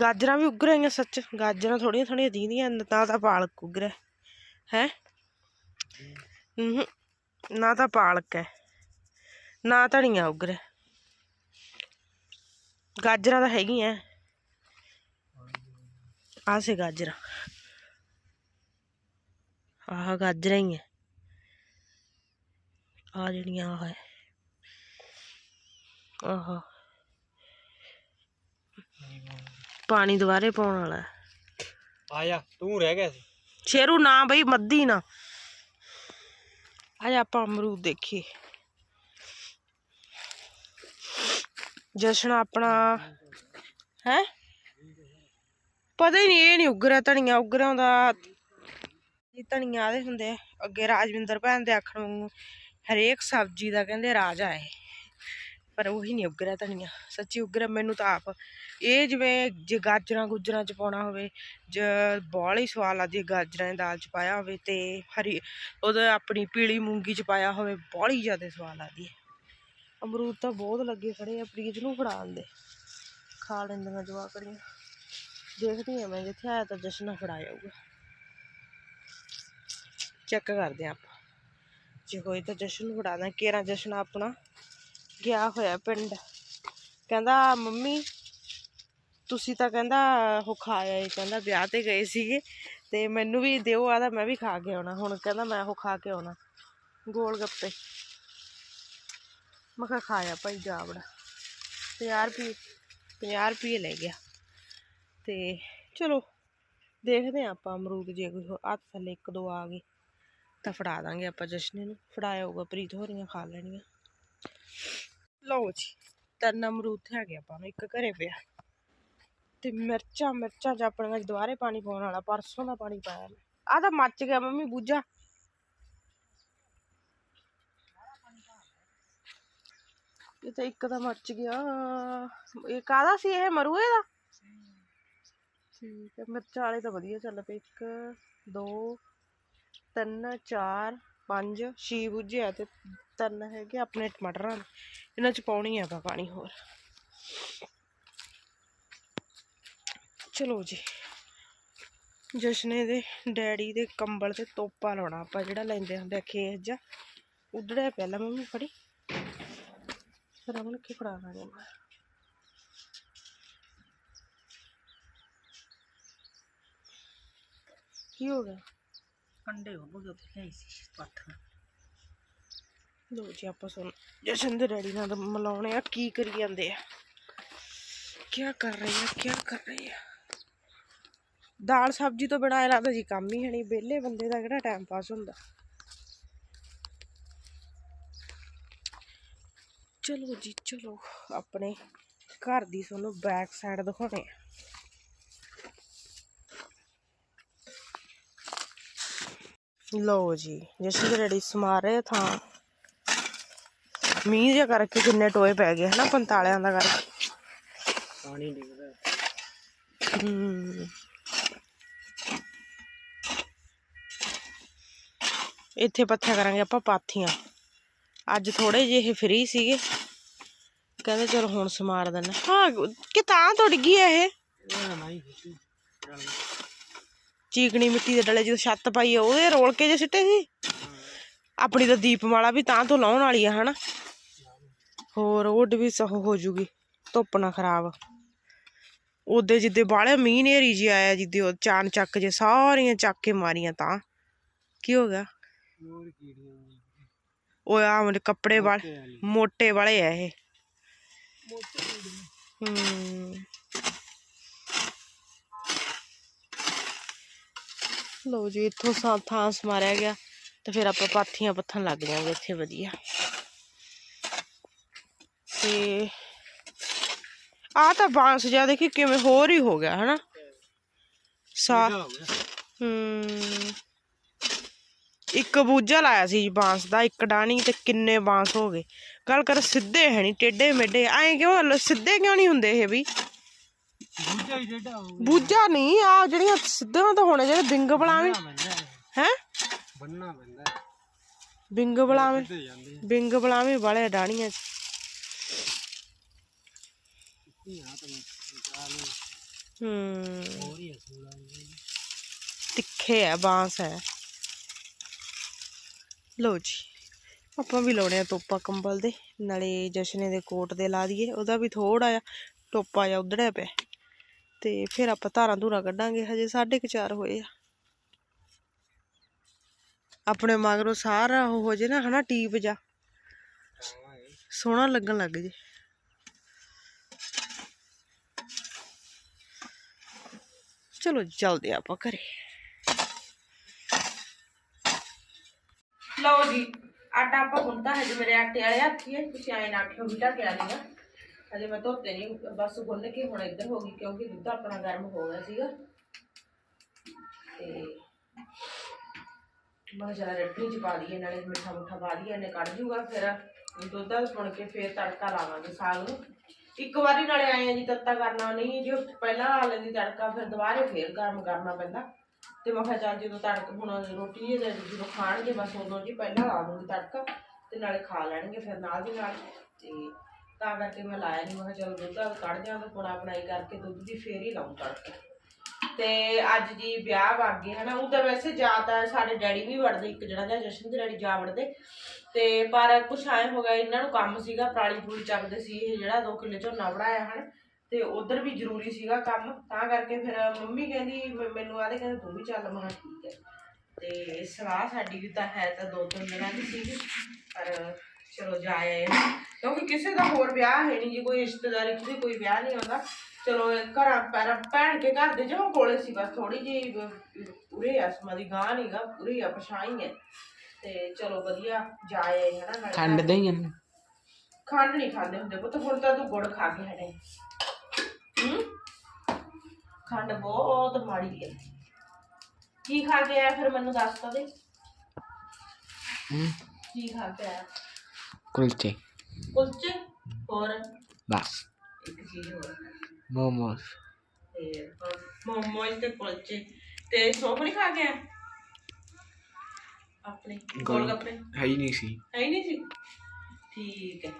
ਗਾਜਰਾਂ ਵੀ ਉੱਗ ਰਹੀਆਂ ਸੱਚ। ਗਾਜਰਾਂ ਥੋੜੀਆਂ ਥੋੜੀਆਂ ਦੀਦੀਆਂ ਨਾ ਤਾਂ ਪਾਲਕ ਉੱਗ ਰਿਹਾ। ਹੈ? ਨਾ ਤਾਂ ਪਾਲਕ ਹੈ। ਨਾ ਧਨੀਆ ਉੱਗ ਰਿਹਾ। ਗਾਜਰਾਂ ਤਾਂ ਹੈਗੀਆਂ। ਆਹ ਸੇ ਗਾਜਰਾਂ। ਆਹ ਗਾਜਰਾਂ ਹੀ ਹੈ ਆ ਜਿਹੜੀਆਂ ਆਹ ਹੈ ਆਹ। ਪਾਣੀ ਦੁਬਾਰੇ ਪਾਉਣ ਵਾਲਾ ਹੈ। ਆਇਆ ਤੂੰ ਰਹਿ ਗਿਆ ਸੀ। ਸ਼ੇਰੂ ਨਾ ਬਈ ਮੱਦੀ ਨਾ। ਅੱਜ ਆਪਾਂ ਅਮਰੂਦ ਦੇਖੀਏ। ਜਸ਼ਨ ਆਪਣਾ ਹੈ? ਪਤਾ ਹੀ ਨਹੀਂ ਇਹ ਨਹੀਂ ਉਗਰਿਆ ਧਨੀਆ ਉਗਰਿਆ ਦਾ ਇਹ ਧਨੀਆ ਦੇ ਹੁੰਦੇ ਆ। ਅੱਗੇ ਰਾਜਵਿੰਦਰ ਭੈਣ ਦੇ ਆਖਣ ਵਾਂਗੂ, ਹਰੇਕ ਸਬਜ਼ੀ ਦਾ ਕਹਿੰਦੇ ਰਾਜਾ ਹੈ ਪਰ ਉਹੀ ਨਹੀਂ ਉਗਰਿਆ ਧਨੀਆ, ਸੱਚੀ ਉਗਰਿਆ ਮੈਨੂੰ ਤਾਂ ਆਪ। ਇਹ ਜਿਵੇਂ ਜੇ ਗਾਜਰਾਂ ਗੁਜਰਾਂ ਚ ਪਾਉਣਾ ਹੋਵੇ, ਜ ਬਹੁਤ ਹੀ ਸਵਾਦ ਲੱਗਦੀ ਹੈ ਗਾਜਰਾਂ ਦੀ ਦਾਲ ਚ ਪਾਇਆ ਹੋਵੇ ਤੇ ਹਰੀ, ਉਹਦਾ ਆਪਣੀ ਪੀਲੀ ਮੂੰਗੀ ਚ ਪਾਇਆ ਹੋਵੇ ਬਹੁਤ ਹੀ ਜ਼ਿਆਦਾ ਸਵਾਦ ਲੱਗਦੀ ਹੈ। ਅਮਰੂਦ ਤਾਂ ਬਹੁਤ ਲੱਗੇ ਖੜੇ ਆ, ਪ੍ਰੀਤ ਨੂੰ ਫੜਾ ਦਿੰਦੇ। ਖਾ ਲੈਂਦੀਆਂ ਜਵਾਕੜੀਆਂ ਦੇਖਦੀ ਆ ਮੈਂ, ਜਿੱਥੇ ਆਇਆ ਤਾਂ ਜਸ਼ਨ ਫੜਾ ਜਾਊਗਾ ਚੈੱਕ ਕਰਦੇ ਆ ਆਪਾਂ। ਜੇ ਹੋਏ ਤਾਂ ਜਸ਼ਨ ਨੂੰ ਫੜਾ ਦਾਂ ਕੇਰਾ ਜਸ਼ਨ ਆਪਣਾ ਗਿਆ ਹੋਇਆ ਪਿੰਡ। ਕਹਿੰਦਾ, ਮੰਮੀ, ਤੁਸੀਂ ਤਾਂ ਕਹਿੰਦਾ ਉਹ ਖਾ ਆਏ ਕਹਿੰਦਾ ਵਿਆਹ ਤੇ ਗਏ ਸੀਗੇ ਤੇ ਮੈਨੂੰ ਵੀ ਦਿਓ ਆਦਾ ਮੈਂ ਵੀ ਖਾ ਕੇ ਆਉਣਾ। ਹੁਣ ਕਹਿੰਦਾ ਮੈਂ ਉਹ ਖਾ ਕੇ ਆਉਣਾ, ਗੋਲ ਗੱਪੇ। ਮੈਂ ਕਿਹਾ, ਖਾਇਆ ਭਾਈ ਜਾਵੜਾ। 50 ਰੁਪਏ 50 ਰੁਪਏ ਲੈ ਗਿਆ। ਤੇ ਚਲੋ, ਦੇਖਦੇ ਹਾਂ ਆਪਾਂ ਅਮਰੂਦ ਜੇ ਕੋਈ ਹੋ- ਹੱਥ ਥੱਲੇ ਇੱਕ ਦੋ ਆ ਗਏ। ਤਾਂ ਫੜਾ ਦਾਂਗੇ ਆਪਾਂ ਜਸ਼ਨੇ ਨੂੰ। ਫੜਾਇਆ ਹੋਊਗਾ ਪ੍ਰੀਤ ਹੋਰੀਆਂ ਖਾ ਲੈਣੀਆਂ। ਲਓ ਜੀ ਤਿੰਨ ਅਮਰੂਦ ਹੈਗੇ ਆਪਾਂ ਨੂੰ ਇੱਕ ਘਰੇ ਪਿਆ। ਤੇ ਮਿਰਚਾਂ ਮਿਰਚਾਂ ਚ ਆਪਣੀਆਂ ਦੁਬਾਰੇ ਪਾਣੀ ਪਾਉਣ ਵਾਲਾ ਪਰਸੋਂ ਦਾ ਪਾਣੀ ਪਾਇਆ ਆ ਤਾਂ ਮੱਚ ਗਿਆ ਮੰਮੀ ਬੂਝਾ। ਇਹ ਤਾਂ ਇੱਕ ਤਾਂ ਮੱਚ ਗਿਆ। ਇਹ ਕਾਹਦਾ ਸੀ ਇਹ ਮਰੂਏ ਦਾ? ਠੀਕ ਹੈ ਮਿਰਚਾਂ ਵਾਲੇ ਤਾਂ ਵਧੀਆ ਚੱਲ ਪਏ। ਇੱਕ ਦੋ ਤਿੰਨ, ਚਾਰ, ਪੰਜ, ਛੇ ਬੂਝੇ ਆ ਤੇ ਤਿੰਨ ਹੈਗੇ ਆਪਣੇ ਟਮਾਟਰਾਂ ਇਹਨਾਂ ਚ ਪਾਉਣੀ ਆ ਪਾਣੀ ਹੋਰ। ਚਲੋ ਜੀ। ਜਸ਼ਨੇ ਦੇ ਡੈਡੀ ਦੇ ਕੰਬਲ ਤੇ ਤੋਪਾ ਲਾਉਣਾ ਆਪਾਂ, ਜਿਹੜਾ ਲੈਂਦੇ ਹੁੰਦੇ ਆ ਖੇਸ ਜਾ। ਉਧੜਿਆ ਪਹਿਲਾਂ ਮੰਮੀ ਫੜੀ। ਫਿਰ ਅਮਨ ਕੀ ਫੜਾ ਲਾਂਗੇ ਕੀ ਹੋ ਗਿਆ? ਕੰਡੇ ਹੋ ਗਏ ਉੱਥੇ ਲਿਆਈ ਸੀ ਪੱਥਰ ਲੋ ਜੀ, ਆਪਾਂ ਸੁਣ ਜਸ਼ਨ ਦੇ ਡੈਡੀ ਨਾਲ ਮਿਲਾਉਣੇ ਆ, ਕੀ ਕਰੀ ਜਾਂਦੇ ਆ। ਕੀ ਕਰ ਰਹੇ ਆ ਕੀ ਕਰ ਰਹੇ ਆ। ਦਾਲ ਸਬਜ਼ੀ ਤੋਂ ਬਿਨਾਂ ਇਹ ਲੱਗਦਾ ਜੀ ਕੰਮ ਹੀ ਹੈ ਨਹੀਂ, ਵਿਹਲੇ ਬੰਦੇ ਦਾ ਕਿਹੜਾ ਟਾਈਮ ਪਾਸ ਹੁੰਦਾ। ਚਲੋ ਜੀ, ਚਲੋ, ਆਪਣੇ ਘਰ ਦੀ ਤੁਹਾਨੂੰ ਬੈਕ ਸਾਈਡ ਦਿਖਾਉਣੇ ਆ। ਲਓ ਜੀ ਜਸ਼ਨ ਦੇ ਡੈਡੀ ਸਮਾ ਰਹੇ ਥਾਂ ਮੀਂਹ ਜਿਹਾ ਕਰਕੇ ਕਿੰਨੇ ਟੋਏ ਪੈ ਗਏ ਹਨਾ ਪੰਤਾਲਿਆਂ ਦਾ ਕਰਕੇ। ਪਾਣੀ ਡਿੱਗਦਾ। ਇੱਥੇ ਪੱਥਿਆ ਕਰਾਂਗੇ ਆਪਾਂ ਪਾਥੀਆਂ। ਅੱਜ ਥੋੜੇ ਜਿਹੇ ਇਹ ਫ੍ਰੀ ਸੀਗੇ। ਕਹਿੰਦੇ ਚਲ ਹੁਣ ਸਮਾਰ ਦਿੰਦੇ ਹਾਂ। ਕਿ ਤਾਂ ਡਿੱਗੀ ਆ ਇਹ। ਨਹੀਂ ਚੀਕਣੀ ਮਿੱਟੀ ਦੇ ਡਲੇ ਜਦੋਂ ਛੱਤ ਪਾਈ ਆ ਉਹਦੇ ਰੋਲ ਕੇ ਜੇ ਸਿੱਟੇ ਸੀ? ਆਪਣੀ ਤਾਂ ਦੀਪਮਾਲਾ ਵੀ ਤਾਂ ਤੋਂ ਲਾਉਣ ਵਾਲੀ ਆ ਹਨਾ? ਹੋਰ ਉਹ ਵੀ ਸਹ ਹੋ ਜੂਗੀ ਧੁੱਪ ਨਾ ਖਰਾਬ। ਉਹਦੇ ਜਿੱਦੇ ਬਾਹਲੇ ਮੀਂਹ ਨੇਰੀ ਜੀ ਆਇਆ ਜਿੱਦੇ ਉਹ ਚਾਨ ਚੱਕ ਜੇ ਸਾਰੀਆਂ ਚੱਕ ਕੇ ਮਾਰੀਆਂ ਤਾਂ। ਕੀ ਹੋ ਗਿਆ? ਹੋਰ ਕੀੜੀਆਂ ਉਹ ਆ ਮੇਰੇ ਕੱਪੜੇ ਵਾਲੇ ਵਾਲੀ। ਮੋਟੇ ਵਾਲੇ ਆ ਇਹ। ਹੂੰ। ਲਓ ਜੀ ਇੱਥੋਂ ਸਾ ਥਾਂ ਸਮਾਰਿਆ ਗਿਆ ਤੇ ਫਿਰ ਆਪਾਂ ਪਾਥੀਆਂ ਪੱਥਣ ਲੱਗ ਜਾਵਾਂਗੇ ਇੱਥੇ ਵਧੀਆ। ਤੇ ਆ ਤਾਂ ਬਾਂਸ ਜਿਹਾ ਦੇਖੀ ਕਿਵੇਂ ਹੋਰ ਹੀ ਹੋ ਗਿਆ ਹਨਾ? ਸਾ ਹੋ ਇੱਕ ਬੂਝਾ ਲਾਇਆ ਸੀ ਬਾਂਸ ਦਾ ਇੱਕ ਡਾਣੀ ਤੇ ਕਿੰਨੇ ਬਾਂਸ ਹੋ ਗਏ। ਗੱਲ ਕਰ ਸਿੱਧੇ ਹੈ ਨਹੀਂ ਟੇਡੇ ਮੇਡੇ ਐਂ ਕਿਉਂ ਸਿੱਧੇ ਕਿਉਂ ਨਹੀਂ ਹੁੰਦੇ ਇਹ ਵੀ? ਬੂਝਾ ਹੀ ਡੇਡਾ ਹੋ ਗਿਆ। ਬੂਝਾ ਨਹੀਂ ਆ ਜਿਹੜੀਆਂ ਸਿੱਧੀਆਂ ਤਾਂ ਹੋਣੇ ਜਿਹੜੇ ਬਿੰਗ ਪੈਂਦਾ ਹੈ। ਬੰਨਣਾ ਪੈਂਦਾ ਬਿੰਗ ਜਾਂਦੇ ਬਿੰਗ ਬਲਾਵੇਂ ਵਾਲੇ ਡਾਣੀਆਂ ਚ। ਆ ਹੂੰ। ਤਿੱਖੇ ਆ ਬਾਂਸ ਹੈ। ਲਓ ਜੀ ਆਪਾਂ ਵੀ ਲਾਉਣੇ ਆ ਤੋਪਾ ਕੰਬਲ ਦੇ। ਨਾਲੇ ਜਸ਼ਨੇ ਦੇ ਕੋਟ ਦੇ ਲਾ ਦਈਏ ਉਹਦਾ ਵੀ ਥੋੜਾ ਜਿਹਾ ਟੋਪਾ ਜਿਹਾ ਉਧੜਿਆ ਪਿਆ। ਤੇ ਫਿਰ ਆਪਾਂ ਧਾਰਾਂ ਧੂਰਾਂ ਕੱਢਾਂਗੇ ਹਜੇ 4:30 ਹੋਏ ਆ। ਆਪਣੇ ਮਗਰੋਂ ਸਾਰਾ ਉਹ ਹੋ ਜੇ ਨਾ ਹਨਾ ਟੀਪ ਜਾ। ਸੋਹਣਾ ਲੱਗਣ ਲੱਗ ਜੇ। ਚਲੋ ਜੀ, ਚੱਲਦੇ ਆਪਾਂ ਘਰੇ। ਲਓ ਜੀ ਆਟਾ ਆਪਾਂ ਗੁੰਨਤਾ ਹੈ ਜੀ ਮੇਰੇ ਆਟੇ ਵਾਲੇ ਹੱਥੀ ਤੁਸੀਂ ਆਏ ਨਾ ਆਖਿਓ ਵੀ ਢੱਕਿਆ ਨਹੀਂਗਾ ਹਜੇ ਮੈਂ ਧੋਤੇ ਨਹੀਂ ਬਸ ਗੁੰਨ ਕੇ ਹੁਣ ਇੱਧਰ ਹੋ ਗਈ, ਕਿਉਂਕਿ ਦੁੱਧ ਆਪਣਾ ਗਰਮ ਹੋ ਗਿਆ ਸੀਗਾ। ਤੇ ਮੈਂ ਜਰਾ ਰੱਟੀ ਚ ਪਾ ਦਈਏ ਨਾਲੇ ਮਿੱਠਾ ਮੁੱਠਾ ਪਾ ਦਈਏ ਇਹਨੇ ਕੱਢ ਜੂਗਾ ਫਿਰ। ਦੁੱਧ ਦਾ ਸੁਣ ਕੇ ਫਿਰ ਤੜਕਾ ਲਾਵਾਂਗੇ ਸਾਗ ਨੂੰ। ਇੱਕ ਵਾਰੀ ਨਾਲੇ ਆਏ ਆ ਜੀ ਤੱਤਾ ਕਰਨਾ ਨਹੀਂ, ਜੇ ਪਹਿਲਾਂ ਲਾ ਲੈਂਦੀ ਤੜਕਾ, ਫਿਰ ਦੁਬਾਰੇ ਫੇਰ ਗਰਮ ਕਰਨਾ ਪੈਂਦਾ। ਤੇ ਮੈਂ ਕਿਹਾ ਚੱਲ ਜਦੋਂ ਤੜਕ, ਹੁਣ ਰੋਟੀ ਜੇ ਜਦੋਂ ਖਾਣਗੇ, ਬਸ ਉਦੋਂ ਜੀ ਪਹਿਲਾਂ ਲਾ ਦੂੰਗੀ ਤੜਕਾ, ਤੇ ਨਾਲੇ ਖਾ ਲੈਣਗੇ ਫਿਰ ਨਾਲ ਦੀ ਨਾਲ। ਤੇ ਤਾਂ ਕਰਕੇ ਮੈਂ ਲਾਇਆ ਨਹੀਂ ਮੈਂ ਕਿਹਾ ਚਲ ਦੁੱਧ ਦਾ ਕੱਢ ਜਾਂ ਤਾਂ ਪੁਣਾ ਬਣਾਈ ਕਰਕੇ ਦੁੱਧ ਦੀ ਫੇਰ ਹੀ ਲਾਉਂ ਤੜਕਾ। ਤੇ ਅੱਜ ਜੀ ਵਿਆਹ ਵਗ ਗਏ, ਹਨਾ, ਉਹ ਤਾਂ ਵੈਸੇ ਜ਼ਿਆਦਾ ਸਾਡੇ ਡੈਡੀ ਵੀ ਵੜਦੇ, ਇੱਕ ਜਿਹੜਾ ਜਿਹਾ ਜਸ਼ਨ ਦੇ ਡੈਡੀ ਜਾ ਵੜਦੇ। ਤੇ ਪਰ ਕੁਛ ਐ ਹੋ ਗਿਆ, ਇਹਨਾਂ ਨੂੰ ਕੰਮ ਸੀਗਾ, ਪਰਾਲੀ ਪੂਰੀ ਚੱਕਦੇ ਸੀ, ਇਹ ਜਿਹੜਾ 2 ਕਿੱਲੇ ਝੋਨਾ ਵੜਾਇਆ ਹਨ। ਤੇ ਉਧਰ ਵੀ ਜ਼ਰੂਰੀ ਸੀਗਾ ਕੰਮ, ਤਾਂ ਕਰਕੇ ਫਿਰ ਮੰਮੀ ਕਹਿੰਦੀ ਮੈਨੂੰ ਆਦੇ ਕਹਿੰਦੇ, ਤੂੰ ਵੀ ਚੱਲ ਮੈਂ ਕਿਹਾ ਠੀਕ ਹੈ। ਤੇ ਸਲਾਹ ਸਾਡੀ ਵੀ ਤਾਂ ਹੈ ਤਾਂ ਦੋ ਤਿੰਨ ਦਿਨਾਂ ਦੀ ਸੀਗੀ, ਪਰ ਚਲੋ ਜਾ ਆਏ ਕਿਉਂਕਿ ਕਿਸੇ ਦਾ ਹੋਰ ਵਿਆਹ ਹੈ ਨਹੀਂ ਜੀ ਕੋਈ ਰਿਸ਼ਤੇਦਾਰੀ ਵੀ ਕੋਈ ਵਿਆਹ ਨਹੀਂ ਆਉਂਦਾ। ਚਲੋ ਇਹ ਘਰਾਂ ਪੈਰਾਂ ਭੈਣ ਕੇ ਘਰ ਦੇ ਜਮਾ ਕੋਲੇ ਸੀ ਬਸ ਥੋੜੀ ਜੀ ਉਰੇ ਆ ਸਮਾਂ ਦੀ ਗਾਂ ਨਹੀਂਗਾ ਪੂਰੀ ਆ ਪਛਾਈ ਹੈ ਤੇ ਚਲੋ ਵਧੀਆ ਜਾ ਆਏ ਹਨਾ ਨਾਲੇ ਖੰਡ ਦੇ ਹੀ ਖੰਡ ਨਹੀਂ ਖਾਂਦੇ ਹੁੰਦੇ ਪੁੱਤ ਹੁਣ ਤਾਂ ਤੂੰ ਗੁੜ ਖਾ ਕੇ ਹਟੇ। ਹੂੰ? ਖੰਡ ਬਹੁਤ ਮਾੜੀ ਹੈ ਕੀ ਖਾ ਕੇ ਆਇਆ ਫਿਰ ਮੈਨੂੰ ਦੱਸ ਤਾਂ ਦੇ। ਕੀ ਖਾ ਕੇ ਆਇਆ? ਕੁਲਚੇ। ਕੁਲਚੇ? ਹੋਰ? ਬਸ। ਇੱਕ ਚੀਜ਼ ਹੋਰ। ਮੋਮੋਸ। ਤੇ ਤੇ ਕੁਲਚੇ। ਤੇ ਸੋਪ ਨਹੀਂ ਖਾ ਆਇਆ ਆਪਣੇ ਗੋਲ ਗੱਪੇ ਹੈ ਹੀ ਨਹੀਂ ਸੀ। ਹੈ ਹੀ ਨਹੀਂ ਸੀ? ਠੀਕ ਹੈ।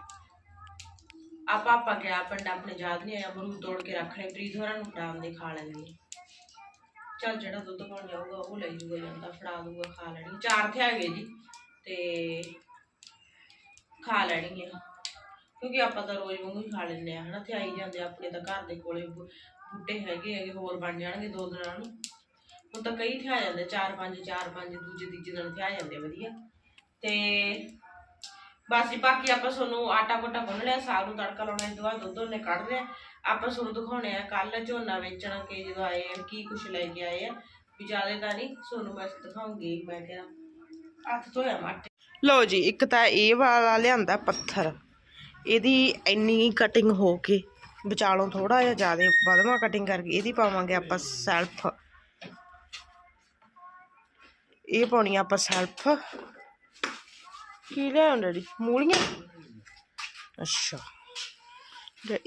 ਆਪਾਂ ਆਪਾਂ ਗਿਆ ਪਿੰਡ ਆਪਣੇ ਯਾਦ ਨਹੀਂ ਆਇਆ। ਅਮਰੂਦ ਤੋੜ ਕੇ ਰੱਖ ਲਏ। ਪ੍ਰੀਤ ਹੋਰਾਂ ਨੂੰ ਫੜਾਉਣ ਦੇ ਖਾ ਲੈਣਗੇ ਚੱਲ ਜਿਹੜਾ ਦੁੱਧ ਪਾਉਣ ਜਾਊਗਾ ਉਹ ਲੈ ਜੂਗਾ ਜਾਂਦਾ ਫੜਾ ਦੂਗਾ ਖਾ ਲੈਣੀ। ਚਾਰ ਤੇ ਹੈਗੇ ਜੀ। ਤੇ ਖਾ ਲੈਣਗੇ ਕਿਉਂਕਿ ਆਪਾਂ ਤਾਂ ਰੋਜ਼ ਵਾਂਗੂ ਹੀ ਖਾ ਲੈਂਦੇ ਆ, ਹਨਾ, ਤੇ ਆਈ ਜਾਂਦੇ ਆ ਆਪਣੇ ਤਾਂ ਘਰ ਦੇ ਕੋਲੇ ਬੂ- ਬੂਟੇ ਹੈਗੇ ਹੈਗੇ, ਹੋਰ ਬਣ ਜਾਣਗੇ ਦੋ ਦਿਨਾਂ ਨੂੰ। ਹੁਣ ਤਾਂ ਕਈ ਥਿਆ ਜਾਂਦੇ, ਚਾਰ ਪੰਜ ਚਾਰ ਪੰਜ, ਦੂਜੇ, ਤੀਜੇ ਦਿਨ ਥਿਆ ਜਾਂਦੇ ਵਧੀਆ। ਤੇ ਬਸ ਜੀ, ਬਾਕੀ ਆਪਾਂ ਤੁਹਾਨੂੰ ਆਟਾ ਕੋਟਾ ਗੁੰਨ ਲਿਆ, ਸਾਗ ਨੂੰ ਤੜਕਾ ਲਾਉਣਾ, ਇਸ ਤੋਂ ਬਾਅਦ ਦੁੱਧ ਉਹਨੇ ਕੱਢ ਲਿਆ। ਆਪਾਂ ਤੁਹਾਨੂੰ ਦਿਖਾਉਣੇ ਆ ਕੱਲ ਝੋਨਾ ਵੇਚਣਾ ਕੇ ਜਦੋਂ ਆਏ ਆ, ਕੀ ਕੁਛ ਲੈ ਕੇ ਆਏ ਆ। ਵੀ ਜ਼ਿਆਦਾ ਤਾਂ ਨਹੀਂ, ਤੁਹਾਨੂੰ ਬਸ ਦਿਖਾਉਂਗੀ, ਮੈਂ ਕਿਹਾ ਹੱਥ ਧੋਇਆ ਮਾਟੇ। ਲਓ ਜੀ, ਇੱਕ ਤਾਂ ਇਹ ਵਾਲਾ ਲਿਆਂਦਾ ਪੱਥਰ। ਇਹਦੀ ਇੰਨੀ ਕਟਿੰਗ ਹੋ ਕੇ, ਵਿਚਾਲੋਂ ਥੋੜਾ ਜਿਹਾ ਜ਼ਿਆਦਾ ਵਧਵਾ ਕਟਿੰਗ ਕਰਕੇ ਇਹਦੀ ਪਾਵਾਂਗੇ ਆਪਾਂ ਸੈਲਫ ਇਹ ਪਾਉਣੀ ਆਪਾਂ ਸੈਲਫ ਕੀ ਲਿਆਉਂ ਡੈਡੀ? ਮੂਲੀਆਂ? ਅੱਛਾ।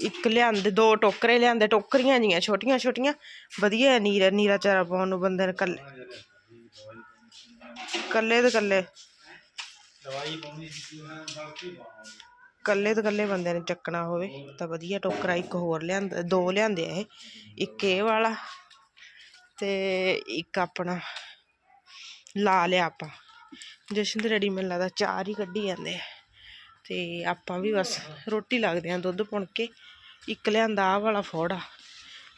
ਇੱਕ ਲਿਆਂਦੇ, ਦੋ ਟੋਕਰੇ ਲਿਆਂਦੇ, ਟੋਕਰੀਆਂ ਜੀਆਂ ਛੋਟੀਆਂ ਛੋਟੀਆਂ। ਵਧੀਆ ਨੀਰਾ ਨੀਰਾ ਚਾਰਾ ਪਾਉਣ ਨੂੰ ਬੰਦੇ ਨੇ ਕੱਲੇ। ਕੱਲੇ ਤੇ ਕੱਲੇ। ਕੱਲੇ ਤੇ ਕੱਲੇ ਬੰਦੇ ਨੇ ਚੱਕਣਾ ਹੋਵੇ, ਤਾਂ ਵਧੀਆ ਟੋਕਰਾ ਇੱਕ ਹੋਰ ਲਿਆਂਦਾ, ਦੋ ਲਿਆਂਦੇ ਆ ਇਹ, ਇੱਕ ਇਹ ਵਾਲਾ ਤੇ ਇੱਕ ਆਪਣਾ ਲਾ ਲਿਆ ਆਪਾਂ। ਜਸ਼ਨ ਤੇ ਰੈਡੀ ਮੈਨੂੰ ਲੱਗਦਾ ਚਾਰ ਹੀ ਕੱਢੀ ਜਾਂਦੇ ਆ। ਤੇ ਆਪਾਂ ਵੀ ਬਸ ਰੋਟੀ ਲੱਗਦੇ ਆ ਦੁੱਧ ਪੁਣ ਕੇ, ਇੱਕ ਲਿਆਂਦਾ ਆਹ ਵਾਲਾ ਫੋੜਾ,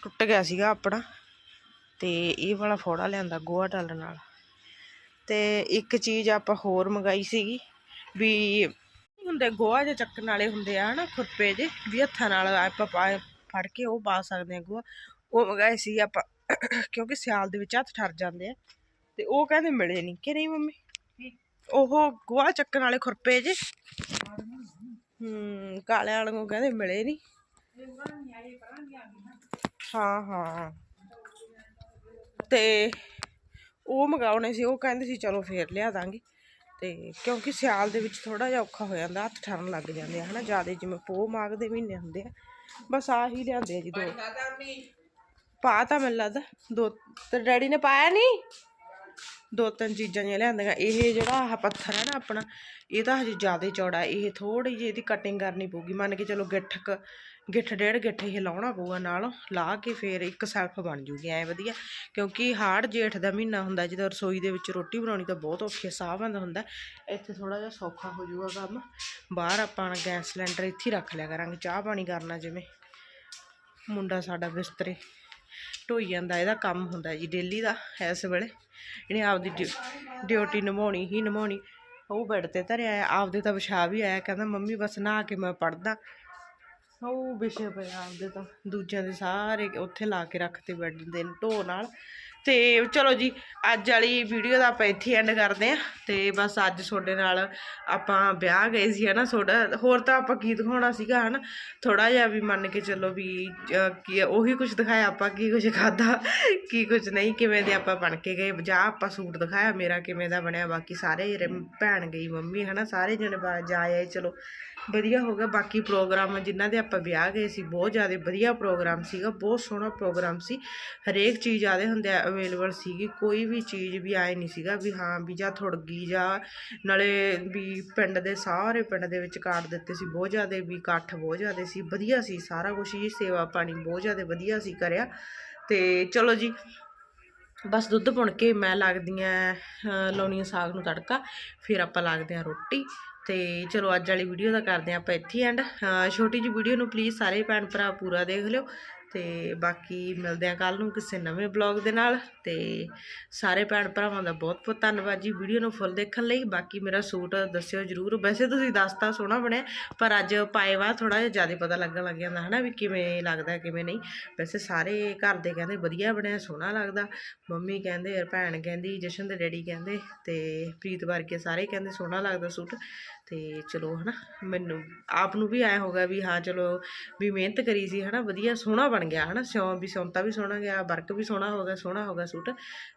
ਟੁੱਟ ਗਿਆ ਸੀਗਾ ਆਪਣਾ, ਤੇ ਇਹ ਵਾਲਾ ਫੋੜਾ ਲਿਆਂਦਾ ਗੋਹਾ ਡਾਲਣ ਨਾਲ। ਤੇ ਇੱਕ ਚੀਜ਼ ਆਪਾਂ ਹੋਰ ਮੰਗਾਈ ਸੀਗੀ ਵੀ ਹੁੰਦੇ, ਗੋਹਾ ਜੇ ਚੱਕਣ ਵਾਲੇ ਹੁੰਦੇ ਆ ਹਨਾ, ਖੁਰਪੇ ਜੇ ਵੀ ਹੱਥਾਂ ਨਾਲ ਆਪਾਂ ਫੜ ਕੇ ਉਹ ਪਾ ਸਕਦੇ ਆ ਗੋਹਾ। ਉਹ ਮੰਗਾਏ ਸੀ ਆਪਾਂ, ਕਿਉਂਕਿ ਸਿਆਲ ਦੇ ਵਿੱਚ ਹੱਥ ਠਰ ਜਾਂਦੇ ਆ, ਤੇ ਉਹ ਕਹਿੰਦੇ ਮਿਲੇ ਨਹੀਂ ਕਿ ਨਹੀਂ ਮੰਮੀ? ਉਹ ਗੋਹਾ ਚੱਕਣ ਵਾਲੇ ਖੁਰਪੇ ਜੇ ਹੂੰ ਕਾਲੇ ਵਾਲੇ ਨੂੰ ਕਹਿੰਦੇ ਮਿਲੇ ਨਹੀਂ ਹਾਂ ਹਾਂ। ਤੇ ਉਹ ਮੰਗਾਉਣੇ ਸੀ, ਉਹ ਕਹਿੰਦੇ ਸੀ ਚਲੋ ਫੇਰ ਲਿਆ ਦਾਂਗੇ। ਤੇ ਕਿਉਂਕਿ ਸਿਆਲ ਦੇ ਵਿੱਚ ਥੋੜਾ ਜਿਹਾ ਔਖਾ ਹੋ ਜਾਂਦਾ, ਹੱਥ ਠਰਨ ਲੱਗ ਜਾਂਦੇ ਆ, ਹਨਾ, ਜ਼ਿਆਦਾ ਜਿਵੇਂ ਪੋਹ ਮਾਘ ਦੇ ਮਹੀਨੇ ਹੁੰਦੇ ਆ। ਬਸ ਆਹੀ ਲਿਆਂਦੇ ਆ ਜੀ ਦੋ। ਪਾ ਤਾਂ ਮੈਨੂੰ ਲੱਗਦਾ, ਦੋ, ਤੇ ਡੈਡੀ ਨੇ ਪਾਇਆ ਨਹੀਂ? ਦੋ ਤਿੰਨ ਚੀਜ਼ਾਂ ਜਿਹੀਆਂ ਲਿਆਂਦੀਆਂ, ਇਹ ਜਿਹੜਾ ਆਹ ਪੱਥਰ ਹੈ ਨਾ ਆਪਣਾ, ਇਹ ਤਾਂ ਹਜੇ ਜ਼ਿਆਦਾ ਚੌੜਾ, ਇਹ ਥੋੜੀ ਜਿਹੀ ਇਹਦੀ ਕਟਿੰਗ ਕਰਨੀ ਪਊਗੀ, ਮੰਨ ਕੇ ਚਲੋ ਗਿੱਠਕ ਗਿੱਠ ਡੇਢ ਗਿੱਠ ਇਹ ਲਾਉਣਾ ਪਊਗਾ ਨਾਲ, ਲਾ ਕੇ ਫਿਰ ਇੱਕ ਸੈਲਫ ਬਣ ਜੂਗੀ, ਐ ਵਧੀਆ। ਕਿਉਂਕਿ ਹਾੜ ਜੇਠ ਦਾ ਮਹੀਨਾ ਹੁੰਦਾ, ਜਦੋਂ ਰਸੋਈ ਦੇ ਵਿੱਚ ਰੋਟੀ ਬਣਾਉਣੀ ਤਾਂ ਬਹੁਤ ਔਖੀ ਸਾਹ ਬੰਦ ਹੁੰਦਾ। ਇੱਥੇ ਥੋੜਾ ਜਿਹਾ ਸੌਖਾ ਹੋ ਜੂਗਾ ਕੰਮ। ਬਾਹਰ ਆਪਾਂ ਗੈਸ ਸਿਲੰਡਰ ਇੱਥੇ ਹੀ ਰੱਖ ਲਿਆ ਕਰਾਂਗੇ, ਚਾਹ ਪਾਣੀ ਕਰਨਾ ਜਿਵੇਂ। ਮੁੰਡਾ ਸਾਡਾ ਬਿਸਤਰੇ ਢੋਈ ਜਾਂਦਾ, ਇਹਦਾ ਕੰਮ ਹੁੰਦਾ ਜੀ ਡੇਲੀ ਦਾ, ਇਸ ਵੇਲੇ। ਇਹਨੇ ਆਪਦੀ ਡਿਊ- ਡਿਊਟੀ ਨਿਭਾਉਣੀ ਹੀ ਨਿਭਾਉਣੀ। ਉਹ ਬੈੱਡ ਤੇ ਧਰਿਆ ਆਪਦੇ ਤਾਂ ਵਿਛਾ ਵੀ ਆਇਆ, ਕਹਿੰਦਾ ਮੰਮੀ ਬਸ ਨਹਾ ਕੇ ਮੈਂ ਪੜਦਾ ਉਹ ਵਿਸ਼ੇ ਪੰਜਾਬ ਦੇ ਤਾਂ। ਦੂਜਿਆਂ ਦੇ ਸਾਰੇ ਉੱਥੇ ਲਾ ਕੇ ਰੱਖਤੇ ਬੈਠਦੇ ਦੇ ਢੋ ਨਾਲ। ਤੇ ਚਲੋ ਜੀ, ਅੱਜ ਵਾਲੀ ਵੀਡੀਓ ਦਾ ਆਪਾਂ ਇੱਥੇ ਐਂਡ ਕਰਦੇ ਆ ਤੇ ਬਸ ਅੱਜ ਤੁਹਾਡੇ ਨਾਲ ਆਪਾਂ ਵਿਆਹ ਗਏ ਸੀ, ਹਨਾ ਥੋੜਾ ਹੋਰ ਤਾਂ ਆਪਾਂ ਕੀ ਦਿਖਾਉਣਾ ਸੀਗਾ, ਹਨਾ? ਥੋੜਾ ਜਿਹਾ ਵੀ ਮੰਨ ਕੇ ਚੱਲੋ ਵੀ ਕੀ ਉਹੀ ਕੁਝ ਦਿਖਾਇਆ ਆਪਾਂ, ਕੀ ਕੁਝ ਖਾਦਾ ਕੀ ਕੁਝ ਨਹੀਂ, ਕਿਵੇਂ ਦੇ ਆਪਾਂ ਬਣ ਕੇ ਗਏ। ਜਾ ਆਪਾਂ ਸੂਟ ਦਿਖਾਇਆ ਮੇਰਾ, ਕਿਵੇਂ ਦਾ ਬਣਿਆ, ਬਾਕੀ ਸਾਰੇ ਜਿਹੜੇ ਭੈਣ ਗਈ ਮੰਮੀ, ਹਨਾ? ਸਾਰੇ ਜਣੇ ਬਾ- ਜਾ ਆਏ, ਚਲੋ। ਵਧੀਆ ਹੋ ਗਿਆ। ਬਾਕੀ ਪ੍ਰੋਗਰਾਮ ਜਿਨ੍ਹਾਂ ਦੇ ਆਪਾਂ ਵਿਆਹ ਗਏ ਸੀ, ਬਹੁਤ ਜ਼ਿਆਦਾ ਵਧੀਆ ਪ੍ਰੋਗਰਾਮ ਸੀਗਾ, ਬਹੁਤ ਸੋਹਣਾ ਪ੍ਰੋਗਰਾਮ ਸੀ। ਹਰੇਕ ਚੀਜ਼ ਆਦੇ ਹੁੰਦੇ ਅਵੇਲੇਬਲ ਸੀਗੀ। ਕੋਈ ਵੀ ਚੀਜ਼ ਵੀ ਆਏ ਨਹੀਂ ਸੀਗਾ ਵੀ ਹਾਂ ਵੀ ਜਾਂ ਥੁੜ ਗਈ ਜਾਂ ਨਾਲੇ ਵੀ ਪਿੰਡ ਦੇ ਸਾਰੇ ਪਿੰਡ ਦੇ ਵਿੱਚ ਕਾਟ ਦਿੱਤੇ ਸੀ। ਬਹੁਤ ਜ਼ਿਆਦਾ ਵੀ ਇਕੱਠ ਬਹੁਤ ਜ਼ਿਆਦਾ ਸੀ। ਵਧੀਆ ਸੀ ਸਾਰਾ ਕੁਝ ਹੀ ਸੇਵਾ ਪਾਣੀ ਬਹੁਤ ਜ਼ਿਆਦਾ ਵਧੀਆ ਸੀ ਕਰਿਆ। ਤੇ ਚਲੋ ਜੀ, ਬਸ ਦੁੱਧ ਪੁਣ ਕੇ ਮੈਂ ਲੱਗਦੀਆਂ ਲਾਉਣੀ ਸਾਗ ਨੂੰ ਤੜਕਾ, ਫਿਰ ਆਪਾਂ ਲੱਗਦੇ ਆ ਰੋਟੀ। ਤੇ ਚਲੋ ਅੱਜ ਵਾਲੀ ਵੀਡੀਓ ਦਾ ਕਰਦੇ ਹਾਂ ਆਪਾਂ ਇੱਥੇ ਐਂਡ ਛੋਟੀ ਜਿਹੀ ਵੀਡੀਓ ਨੂੰ ਪਲੀਜ਼ ਸਾਰੇ ਭੈਣ ਭਰਾ ਪੂਰਾ ਦੇਖ ਲਿਓ। ਤੇ ਬਾਕੀ ਮਿਲਦੇ ਆ ਕੱਲ ਨੂੰ ਕਿਸੇ ਨਵੇਂ ਬਲੌਗ ਦੇ ਨਾਲ ਤੇ ਸਾਰੇ ਭੈਣ ਭਰਾਵਾਂ ਦਾ ਬਹੁਤ ਬਹੁਤ ਧੰਨਵਾਦ ਜੀ ਵੀਡੀਓ ਨੂੰ ਫੁੱਲ ਦੇਖਣ ਲਈ। ਬਾਕੀ ਮੇਰਾ ਸੂਟ ਦੱਸਿਓ ਜਰੂਰ। ਵੈਸੇ ਤੁਸੀਂ ਦੱਸਤਾ ਸੋਹਣਾ ਬਣਿਆ, ਪਰ ਅੱਜ ਪਾਏ ਵਾ ਥੋੜਾ ਜਿਹਾ ਜ਼ਿਆਦਾ ਪਤਾ ਲੱਗਣ ਲੱਗ ਜਾਂਦਾ ਹਨਾ ਵੀ ਕਿਵੇਂ ਲੱਗਦਾ, ਕਿਵੇਂ ਨਹੀਂ। ਵੈਸੇ ਸਾਰੇ ਘਰ ਦੇ ਕਹਿੰਦੇ ਵਧੀਆ ਬਣਿਆ, ਸੋਹਣਾ ਲੱਗਦਾ। ਮੰਮੀ ਕਹਿੰਦੇ ਯਾਰ ਭੈਣ ਕਹਿੰਦੀ, ਜਸ਼ਨ ਦੇ ਡੈਡੀ ਕਹਿੰਦੇ ਤੇ ਪ੍ਰੀਤ ਵਰਗੇ ਸਾਰੇ ਕਹਿੰਦੇ ਸੋਹਣਾ ਲੱਗਦਾ ਸੂਟ। ਤੇ ਚਲੋ ਹਨਾ, ਮੈਨੂੰ ਆਪ ਨੂੰ ਵੀ ਆਇਆ ਹੋਗਾ ਵੀ ਹਾਂ ਚਲੋ ਵੀ ਮਿਹਨਤ ਕਰੀ ਸੀ ਹਨਾ, ਵਧੀਆ ਸੋਹਣਾ ਬਣ ਗਿਆ ਹਨਾ, ਸਿਉਂ ਵੀ ਸਿਉਂਤਾ ਵੀ ਸੋਹਣਾ ਗਿਆ, ਵਰਕ ਵੀ ਸੋਹਣਾ ਹੋ ਗਿਆ, ਸੋਹਣਾ ਹੋ ਗਿਆ ਸੂਟ,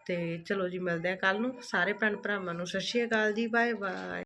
ਤੇ ਚਲੋ ਜੀ ਮਿਲਦੇ ਆ ਕੱਲ ਨੂੰ, ਸਾਰੇ ਭੈਣ ਭਰਾਵਾਂ ਨੂੰ, ਸਤਿ ਸ਼੍ਰੀ ਅਕਾਲ ਜੀ ਬਾਏ ਬਾਏ